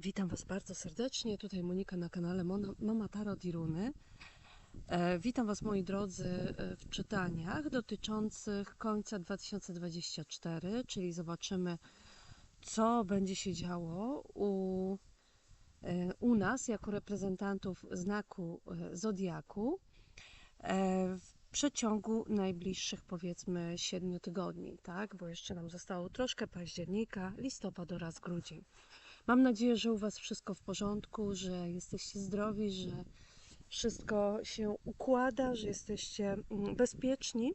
Witam Was bardzo serdecznie. Tutaj Monika na kanale Mama Tarot i Runy. E, witam Was moi drodzy e, w czytaniach dotyczących końca 2024, czyli zobaczymy co będzie się działo u, e, u nas jako reprezentantów znaku Zodiaku w przeciągu najbliższych powiedzmy 7 tygodni, tak? Bo jeszcze nam zostało troszkę października, listopad oraz grudzień. Mam nadzieję, że u Was wszystko w porządku, że jesteście zdrowi, że wszystko się układa, że jesteście mm, bezpieczni.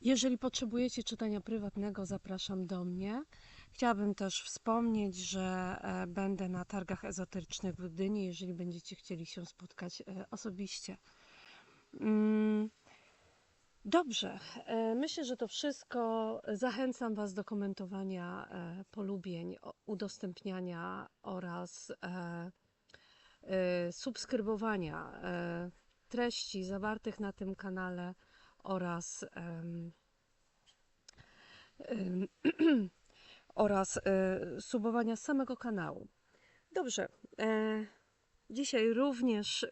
Jeżeli potrzebujecie czytania prywatnego, zapraszam do mnie. Chciałabym też wspomnieć, że e, będę na targach ezoterycznych w Gdyni, jeżeli będziecie chcieli się spotkać e, osobiście. Dobrze, e, myślę, że to wszystko. Zachęcam Was do komentowania e, polubień, udostępniania oraz e, subskrybowania treści zawartych na tym kanale oraz oraz subowania samego kanału. Dobrze, dzisiaj również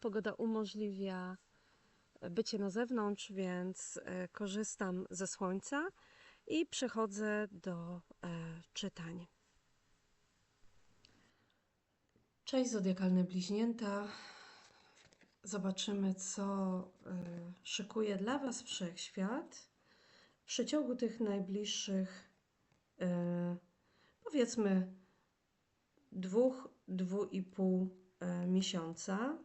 pogoda umożliwia bycie na zewnątrz, więc e, korzystam ze słońca i przechodzę do e, czytań. Cześć zodiakalne bliźnięta. Zobaczymy, co e, szykuje dla Was wszechświat w przeciągu tych najbliższych, powiedzmy, dwóch, dwu i pół miesiąca.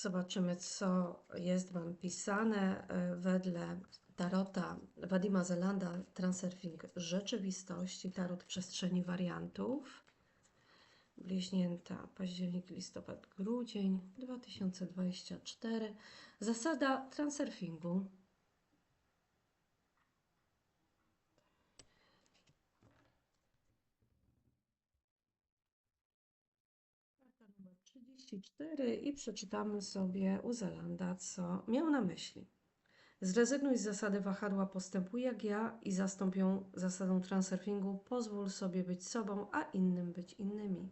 Zobaczymy, co jest Wam pisane e, wedle tarota Wadima Zelanda Transurfing Rzeczywistości, tarot przestrzeni wariantów. Bliźnięta, październik, listopad, grudzień 2024. Zasada transurfingu. Karta numer 34 i przeczytamy sobie u Zelanda, co miał na myśli. Zrezygnuj z zasady wahadła postępuj jak ja i zastąp ją zasadą transurfingu. Pozwól sobie być sobą, a innym być innymi.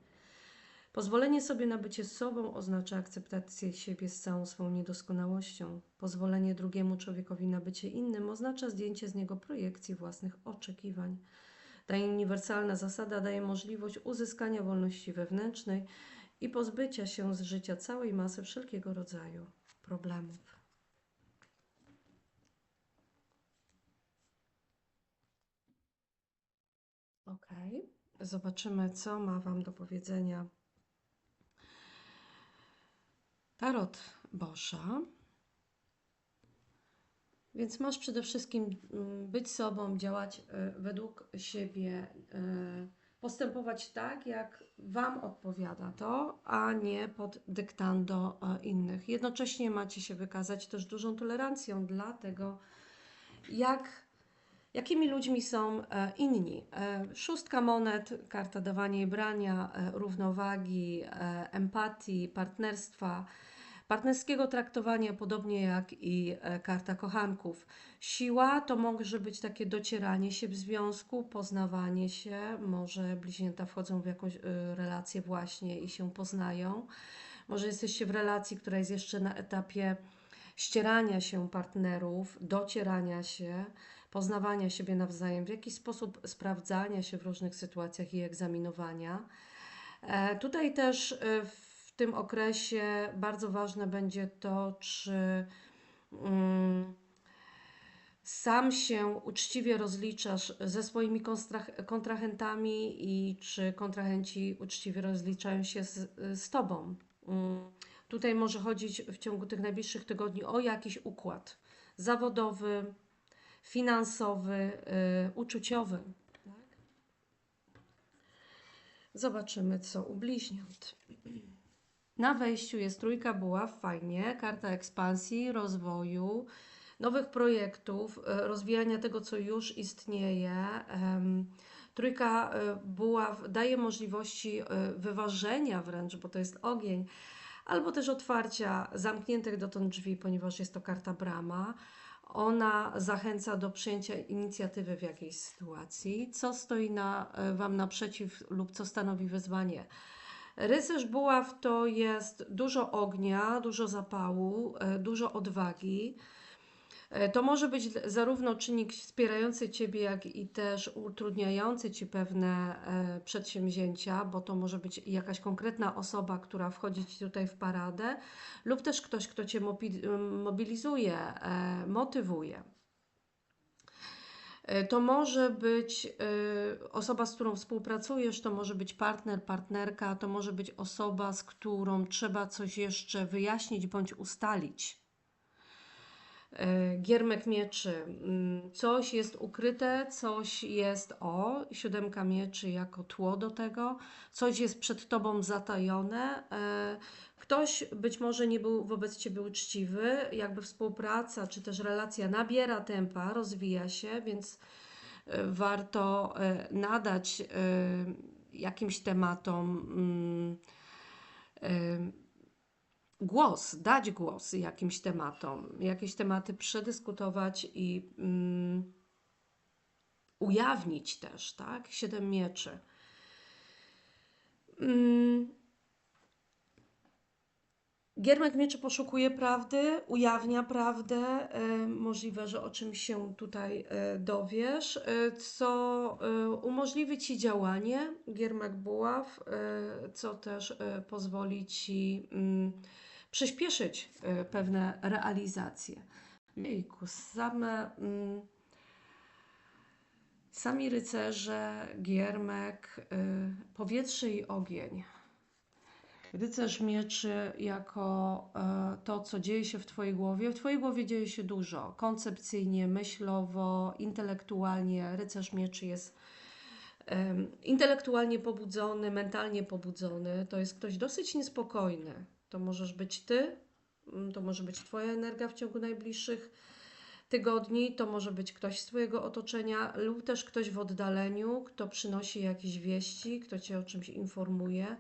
Pozwolenie sobie na bycie sobą oznacza akceptację siebie z całą swą niedoskonałością. Pozwolenie drugiemu człowiekowi na bycie innym oznacza zdjęcie z niego projekcji własnych oczekiwań. Ta uniwersalna zasada daje możliwość uzyskania wolności wewnętrznej i pozbycia się z życia całej masy wszelkiego rodzaju problemów. Ok, zobaczymy, co ma Wam do powiedzenia Tarot Boscha. Więc masz przede wszystkim mm, być sobą, działać e, według siebie, e, postępować tak, jak Wam odpowiada to, a nie pod dyktando e, innych. Jednocześnie macie się wykazać też dużą tolerancją dla tego, jak Jakimi ludźmi są e, inni? E, Szóstka monet, karta dawania i brania, równowagi, empatii, partnerstwa, partnerskiego traktowania, podobnie jak i e, karta kochanków. Siła to może być takie docieranie się w związku, poznawanie się, może bliźnięta wchodzą w jakąś e, relację właśnie i się poznają. Może jesteście w relacji, która jest jeszcze na etapie ścierania się partnerów, docierania się, poznawania siebie nawzajem, w jakiś sposób sprawdzania się w różnych sytuacjach i egzaminowania. E, Tutaj też w tym okresie bardzo ważne będzie to, czy mm, sam się uczciwie rozliczasz ze swoimi kontrahentami i czy kontrahenci uczciwie rozliczają się z, z Tobą. Mm, Tutaj może chodzić w ciągu tych najbliższych tygodni o jakiś układ zawodowy, finansowy, y, uczuciowy. Tak? Zobaczymy, co u bliźniąt. Na wejściu jest trójka buław, fajnie, karta ekspansji, rozwoju, nowych projektów, e, rozwijania tego, co już istnieje. Trójka e, buław daje możliwości e, wyważenia wręcz, bo to jest ogień, albo też otwarcia zamkniętych dotąd drzwi, ponieważ jest to karta brama Ona zachęca do przyjęcia inicjatywy w jakiejś sytuacji. Co stoi na, Wam naprzeciw lub co stanowi wyzwanie? Rycerz buław to jest dużo ognia, dużo zapału, e, dużo odwagi. E, To może być zarówno czynnik wspierający Ciebie, jak i też utrudniający Ci pewne e, przedsięwzięcia, bo to może być jakaś konkretna osoba, która wchodzi Ci tutaj w paradę, lub też ktoś, kto Cię mobi- mobilizuje, motywuje. E, To może być e, osoba, z którą współpracujesz, to może być partner, partnerka, to może być osoba, z którą trzeba coś jeszcze wyjaśnić bądź ustalić. E, Giermek mieczy. mm, Coś jest ukryte, coś jest o, siódemka mieczy jako tło do tego, coś jest przed tobą zatajone. Ktoś być może nie był wobec ciebie uczciwy, jakby współpraca czy też relacja nabiera tempa, rozwija się, więc e, warto e, nadać e, jakimś tematom. mm, głos, dać głos jakimś tematom, jakieś tematy przedyskutować i mm, ujawnić też, tak? Siedem mieczy. Mm, Giermek mieczy poszukuje prawdy, ujawnia prawdę, e, możliwe, że o czymś się tutaj e, dowiesz, e, co umożliwi Ci działanie, Giermek buław, co też pozwoli Ci mm, przyspieszyć pewne realizacje. Jejku, same, mm, sami rycerze, giermek, y, powietrze i ogień. Rycerz mieczy jako e, to, co dzieje się w Twojej głowie. W Twojej głowie dzieje się dużo. Koncepcyjnie, myślowo, intelektualnie. Rycerz mieczy jest intelektualnie pobudzony, mentalnie pobudzony. To jest ktoś dosyć niespokojny. To możesz być Ty, mm, to może być Twoja energia w ciągu najbliższych tygodni, to może być ktoś z Twojego otoczenia lub też ktoś w oddaleniu, kto przynosi jakieś wieści, kto Cię o czymś informuje,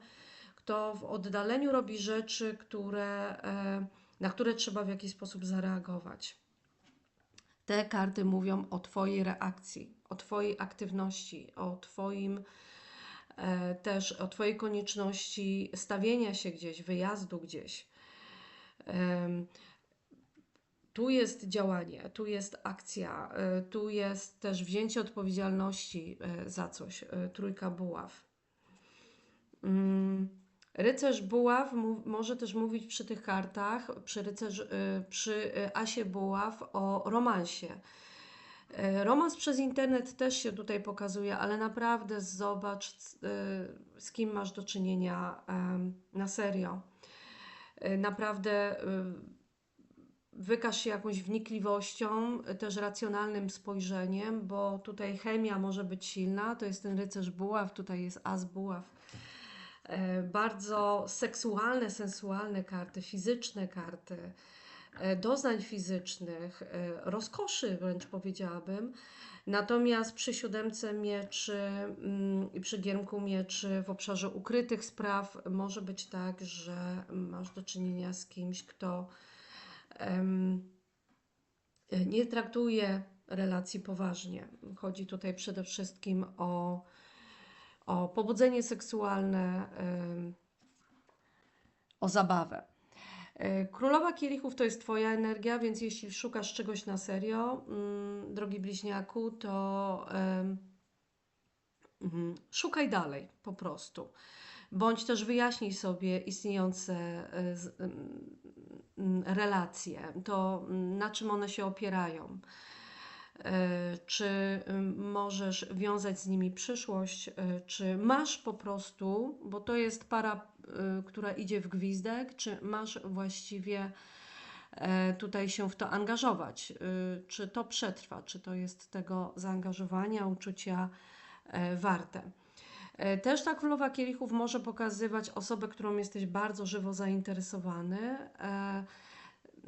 kto w oddaleniu robi rzeczy, które, e, na które trzeba w jakiś sposób zareagować. Te karty mówią o Twojej reakcji, o Twojej aktywności, o Twoim e, też o Twojej konieczności stawienia się gdzieś, wyjazdu gdzieś. Tu jest działanie, tu jest akcja, y, tu jest też wzięcie odpowiedzialności za coś. Trójka buław. Rycerz buław może też mówić przy tych kartach, przy, rycerz, y, przy y, asie buław o romansie. Y, Romans przez internet też się tutaj pokazuje, ale naprawdę zobacz, z kim masz do czynienia na serio. Naprawdę wykaż się jakąś wnikliwością, też racjonalnym spojrzeniem, bo tutaj chemia może być silna. To jest ten rycerz buław, tutaj jest as buław. E, Bardzo seksualne, sensualne karty, fizyczne karty, e, doznań fizycznych, e, rozkoszy wręcz powiedziałabym. Natomiast przy siódemce mieczy mm, i przy giermku mieczy w obszarze ukrytych spraw może być tak, że masz do czynienia z kimś, kto em, nie traktuje relacji poważnie. Chodzi tutaj przede wszystkim o, o pobudzenie seksualne, o zabawę. E, Królowa kielichów to jest Twoja energia, więc jeśli szukasz czegoś na serio, mm, drogi bliźniaku, to mhm, szukaj dalej po prostu. Bądź też wyjaśnij sobie istniejące e, relacje, to na czym one się opierają. E, Czy możesz wiązać z nimi przyszłość, e, czy masz po prostu, bo to jest para, y, która idzie w gwizdek, czy masz właściwie e, tutaj się w to angażować? Czy to przetrwa, czy to jest tego zaangażowania, uczucia warte? Też ta królowa kielichów może pokazywać osobę, którą jesteś bardzo żywo zainteresowany.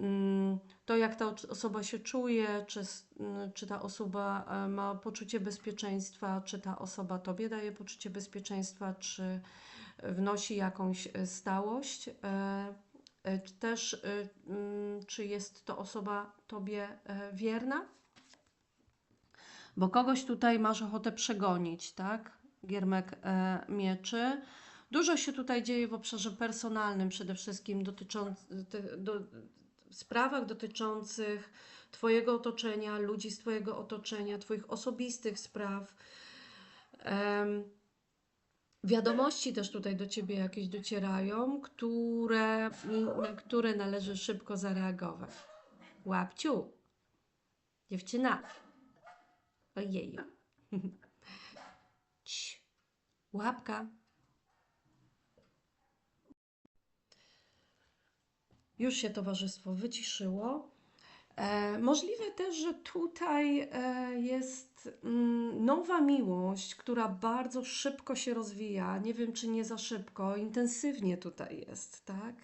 Mm, To, jak ta osoba się czuje, czy, czy ta osoba e, ma poczucie bezpieczeństwa, czy ta osoba tobie daje poczucie bezpieczeństwa, czy wnosi jakąś e, stałość. E, też, mm, czy jest to osoba Tobie wierna? Bo kogoś tutaj masz ochotę przegonić, tak? Giermek mieczy. Dużo się tutaj dzieje w obszarze personalnym, przede wszystkim dotyczący, ty- do, sprawach dotyczących Twojego otoczenia, ludzi z Twojego otoczenia, Twoich osobistych spraw. Wiadomości też tutaj do Ciebie jakieś docierają, które, na które należy szybko zareagować. Łapciu, dziewczyna. Ojej. Cii. Łapka. Już się towarzystwo wyciszyło. E, możliwe też, że tutaj e, jest mm, nowa miłość, która bardzo szybko się rozwija. Nie wiem, czy nie za szybko, intensywnie tutaj jest, tak?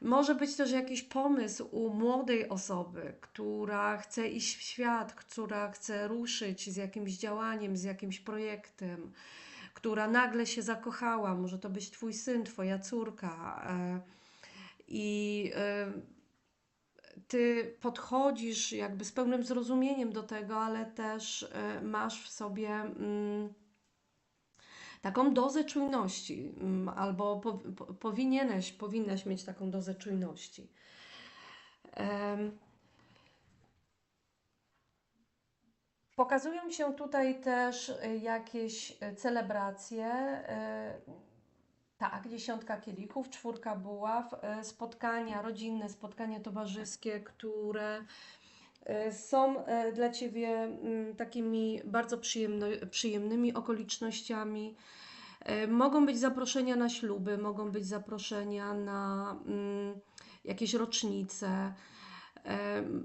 Może być też jakiś pomysł u młodej osoby, która chce iść w świat, która chce ruszyć z jakimś działaniem, z jakimś projektem, która nagle się zakochała. Może to być Twój syn, Twoja córka. I e, ty podchodzisz jakby z pełnym zrozumieniem do tego, ale też e, masz w sobie mm, taką dozę czujności, mm, albo po, po, powinieneś, powinnaś mieć taką dozę czujności. Pokazują się tutaj też e, jakieś celebracje. Tak, dziesiątka kielichów, czwórka buław, e, spotkania rodzinne, spotkania towarzyskie, które e, są e, dla Ciebie mm, takimi bardzo przyjemnymi okolicznościami. Mogą być zaproszenia na śluby, mogą być zaproszenia na mm, jakieś rocznice.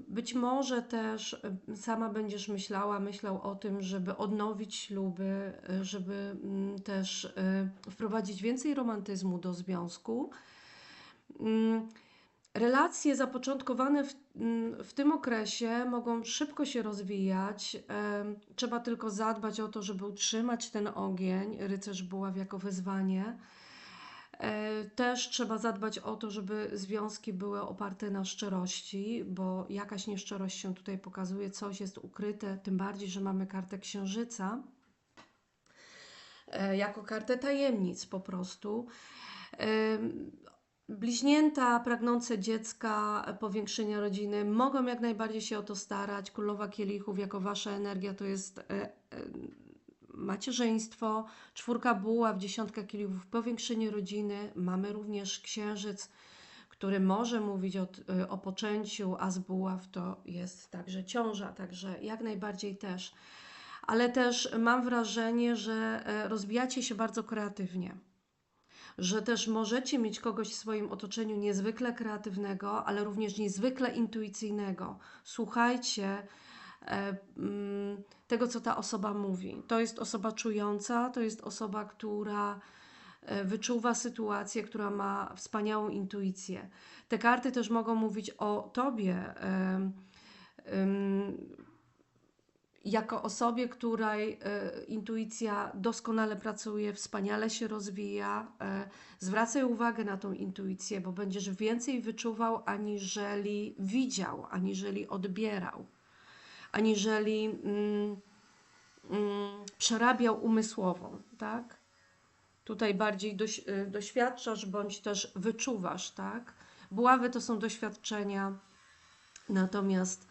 Być może też sama będziesz myślała, myślał o tym, żeby odnowić śluby, e, żeby mm, też e, wprowadzić więcej romantyzmu do związku. Mm, Relacje zapoczątkowane w, mm, w tym okresie mogą szybko się rozwijać. Trzeba tylko zadbać o to, żeby utrzymać ten ogień, rycerz buław jako wyzwanie. E, Też trzeba zadbać o to, żeby związki były oparte na szczerości, bo jakaś nieszczerość się tutaj pokazuje, coś jest ukryte, tym bardziej, że mamy kartę księżyca e, jako kartę tajemnic po prostu. Em, Bliźnięta pragnące dziecka, e, powiększenia rodziny mogą jak najbardziej się o to starać. Królowa kielichów jako wasza energia to jest e, e, macierzyństwo, czwórka buław, dziesiątka kielichów, powiększenie rodziny. Mamy również księżyc, który może mówić o, t- o poczęciu, a z buław to jest także ciąża, także jak najbardziej też. Ale też mam wrażenie, że e, rozwijacie się bardzo kreatywnie że też możecie mieć kogoś w swoim otoczeniu niezwykle kreatywnego, ale również niezwykle intuicyjnego. Słuchajcie tego, co ta osoba mówi. To jest osoba czująca, to jest osoba, która e, wyczuwa sytuację, która ma wspaniałą intuicję. Te karty też mogą mówić o tobie. em, jako osobie, której e, intuicja doskonale pracuje, wspaniale się rozwija, e, zwracaj uwagę na tą intuicję, bo będziesz więcej wyczuwał, aniżeli widział, aniżeli odbierał, aniżeli mm, mm, przerabiał umysłowo, tak? Tutaj bardziej doś, e, doświadczasz, bądź też wyczuwasz, tak? Buławy to są doświadczenia, natomiast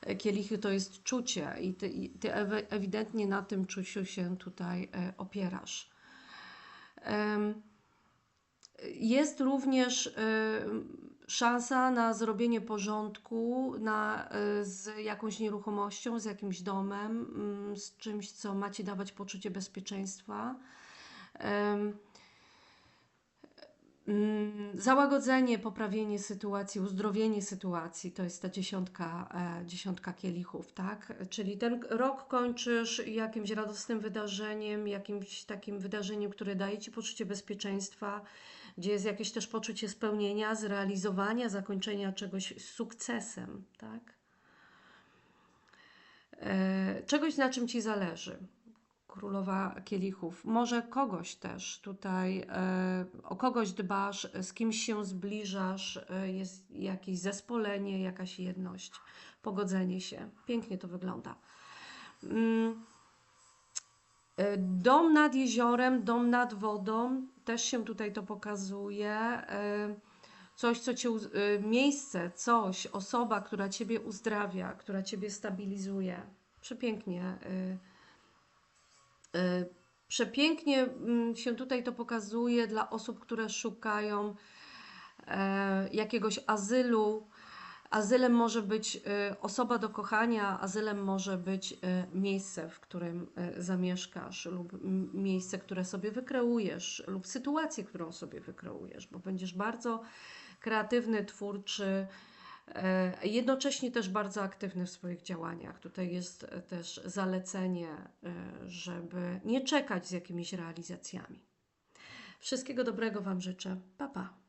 e, kielichy to jest czucie i ty, i ty ewidentnie na tym czuciu się tutaj e, opierasz. Jest również e, szansa na zrobienie porządku na, e, z jakąś nieruchomością, z jakimś domem, mm, z czymś, co ma Ci dawać poczucie bezpieczeństwa. Mm, Załagodzenie, poprawienie sytuacji, uzdrowienie sytuacji to jest ta dziesiątka, e, dziesiątka kielichów, tak? Czyli ten rok kończysz jakimś radosnym wydarzeniem, jakimś takim wydarzeniem, które daje ci poczucie bezpieczeństwa, gdzie jest jakieś też poczucie spełnienia, zrealizowania, zakończenia czegoś z sukcesem, tak? E, Czegoś, na czym ci zależy. królowa kielichów. Może kogoś też tutaj, e, o kogoś dbasz, z kimś się zbliżasz, e, jest jakieś zespolenie, jakaś jedność, pogodzenie się. Pięknie to wygląda. E, Dom nad jeziorem, dom nad wodą, też się tutaj to pokazuje. E, Coś, co cię, e, miejsce, coś, osoba, która ciebie uzdrawia, która ciebie stabilizuje. Przepięknie. Przepięknie mm, się tutaj to pokazuje dla osób, które szukają jakiegoś azylu. Azylem może być e, osoba do kochania, azylem może być e, miejsce, w którym e, zamieszkasz, lub miejsce, które sobie wykreujesz, lub sytuację, którą sobie wykreujesz, bo będziesz bardzo kreatywny, twórczy, jednocześnie też bardzo aktywny w swoich działaniach. Tutaj jest też zalecenie, żeby nie czekać z jakimiś realizacjami. Wszystkiego dobrego Wam życzę. Pa, pa.